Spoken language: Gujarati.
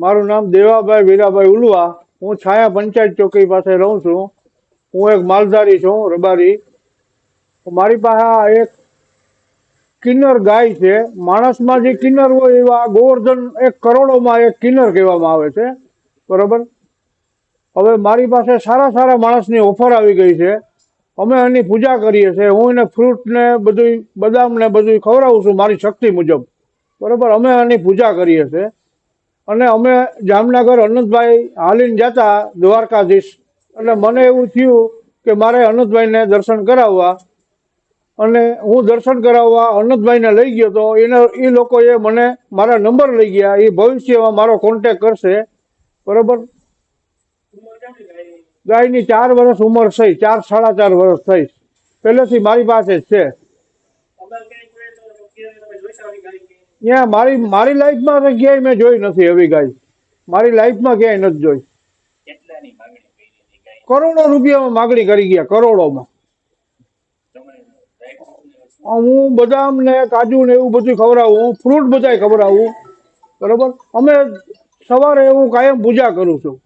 મારું નામ દેવાભાઈ વીરાભાઈ ઉલવા. હું છાયા પંચાયત ચોકી પાસે રહું છું. હું એક માલધારી છું, રબારી. મારી પાસે એક કિન્નર ગાય છે. માણસમાં જે કિન્નર હોય એવા ગોવર્ધન એક કરોડોમાં એક કિન્નર કહેવામાં આવે છે. બરાબર? હવે મારી પાસે સારા સારા માણસની ઓફર આવી ગઈ છે. અમે એની પૂજા કરીએ છીએ. હું એને ફ્રૂટ ને બધું બદામ ને બધું ખવડાવું છું મારી શક્તિ મુજબ. બરાબર? અમે એની પૂજા કરીએ છીએ. અને અમે જામનગર અનંતભાઈ હાલીને જતા દ્વારકાધીશ. એટલે મને એવું થયું કે મારે અનંતભાઈને દર્શન કરાવવા. અને હું દર્શન કરાવવા અનંતભાઈને લઈ ગયો તો એને, એ લોકોએ મને મારા નંબર લઈ ગયા. એ ભવિષ્યમાં મારો કોન્ટેક કરશે. બરોબર? ગાયની ચાર વર્ષ ઉંમર થઈ. ચાર, સાડા ચાર વર્ષ થઈ. પહેલેથી મારી પાસે છે. ત્યાં મારી મારી લાઈફમાં ક્યાંય મેં જોઈ નથી એવી ગાય મારી લાઈફમાં ક્યાંય નથી જોઈ. કરોડો રૂપિયામાં માગણી કરી ગયા કરોડોમાં. હું બદામ ને કાજુ ને એવું બધું ખવડાવું ફ્રૂટ બધાય ખવડાવું બરોબર? અમે સવારે હું કાયમ પૂજા કરું છું.